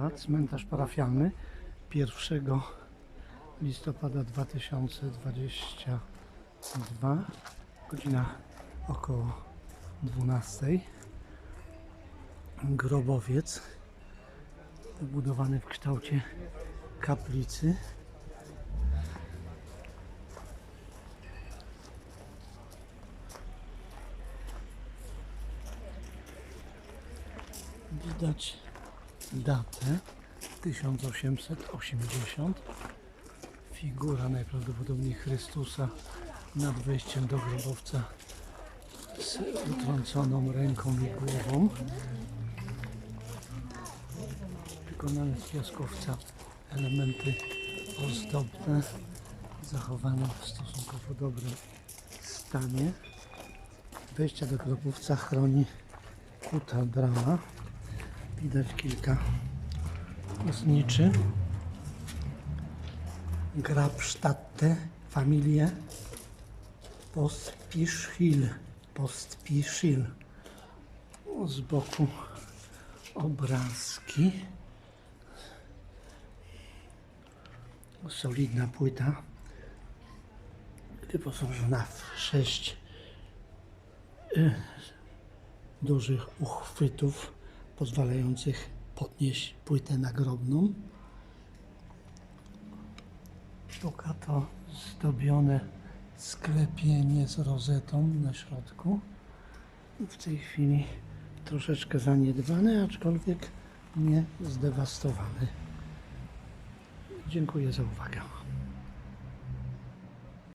listopad, cmentarz parafialny 1 listopada 2022, godzina około 12. Grobowiec wybudowany w kształcie kaplicy. Widać datę 1880. Figura najprawdopodobniej Chrystusa nad wejściem do grobowca z utrąconą ręką i głową. Wykonane z piaskowca elementy ozdobne, zachowane w stosunkowo dobrym stanie. Wejścia do grobowca chroni kuta brama. Widać kilka osniczy. Grabstadte, familię Postpischil. Postpischil. Z boku obrazki. Solidna płyta. Wyposażona w sześć y, dużych uchwytów pozwalających podnieść płytę nagrobną. Bogato zdobione sklepienie z rozetą na środku. W tej chwili troszeczkę zaniedbane, aczkolwiek nie zdewastowane. Dziękuję za uwagę.